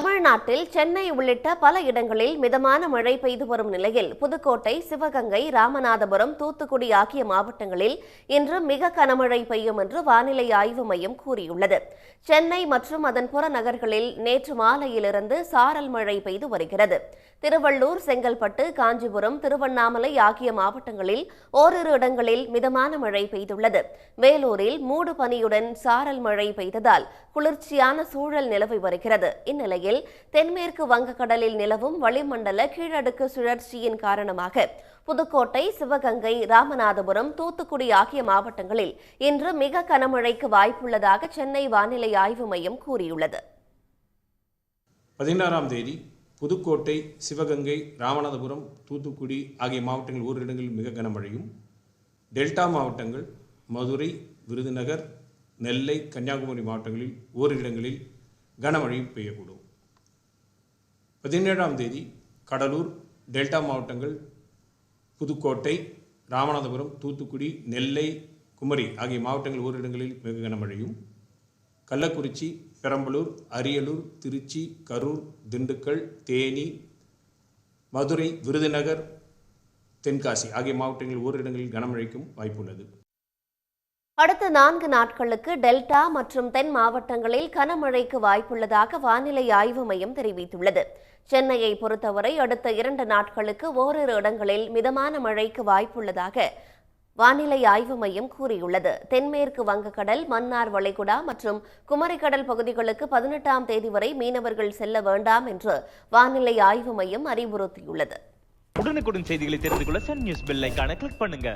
தமிழ்நாட்டில் சென்னை உள்ளிட்ட பல இடங்களில் மிதமான மழை பெய்து வரும் நிலையில் புதுக்கோட்டை சிவகங்கை ராமநாதபுரம் தூத்துக்குடி ஆகிய மாவட்டங்களில் இன்று மிக கனமழை பெய்யும் என்று வானிலை ஆய்வு மையம் கூறியுள்ளது. சென்னை மற்றும் அதன் புறநகர்களில் நேற்று மாலையிலிருந்து சாரல் மழை பெய்து வருகிறது. திருவள்ளூர் செங்கல்பட்டு காஞ்சிபுரம் திருவண்ணாமலை ஆகிய மாவட்டங்களில் ஓரிரு இடங்களில் மிதமான மழை பெய்துள்ளது. வேலூரில் மூடு பனியுடன் சாரல் மழை பெய்ததால் குளிர்ச்சியான சூழல் நிலவி வருகிறது. இந்நிலையில் தென்மேற்கு வங்கக்கடலில் நிலவும் வளிமண்டல கீழடுக்கு சுழற்சியின் காரணமாக புதுக்கோட்டை சிவகங்கை ராமநாதபுரம் தூத்துக்குடி ஆகிய மாவட்டங்களில் இன்று மிக கனமழைக்கு வாய்ப்புள்ளதாக சென்னை வானிலை ஆய்வு மையம் கூறியுள்ளது. பதினாறாம் தேதி புதுக்கோட்டை சிவகங்கை ராமநாதபுரம் தூத்துக்குடி ஆகிய மாவட்டங்கள் ஓரிடங்களில் மிக கனமழையும். டெல்டா மாவட்டங்கள் மதுரை விருதுநகர் நெல்லை கன்னியாகுமரி மாவட்டங்களில் ஓரிரு இடங்களில் கனமழையும் பெய்யக்கூடும். பதினேழாம் தேதி கடலூர் டெல்டா மாவட்டங்கள் புதுக்கோட்டை ராமநாதபுரம் தூத்துக்குடி நெல்லை குமரி ஆகிய மாவட்டங்கள் ஓரிடங்களில் மிக கனமழையும். கள்ளக்குறிச்சி பெரம்பலூர் அரியலூர் திருச்சி கரூர் திண்டுக்கல் தேனி மதுரை விருதுநகர் தென்காசி ஆகிய மாவட்டங்களில் ஓரிடங்களில் கனமழைக்கும் வாய்ப்புள்ளது. அடுத்த நான்கு நாட்களுக்கு டெல்டா மற்றும் தென் மாவட்டங்களில் கனமழைக்கு வாய்ப்புள்ளதாக வானிலை ஆய்வு மையம் தெரிவித்துள்ளது. சென்னையை பொறுத்தவரை அடுத்த இரண்டு நாட்களுக்கு ஓரிரு இடங்களில் மிதமான மழைக்கு வாய்ப்புள்ளதாக வானிலை ஆய்வு மையம் கூறியுள்ளது. தென்மேற்கு வங்கக்கடல் மன்னார் வளைகுடா மற்றும் குமரிக்கடல் பகுதிகளுக்கு பதினெட்டாம் தேதி வரை மீனவர்கள் செல்ல வேண்டாம் என்று வானிலை ஆய்வு மையம் அறிவுறுத்தியுள்ளது. உடனுக்குடன் செய்திகளை தெரிந்து கொள்ள சன் நியூஸ் பெல் கிளிக் பண்ணுங்க.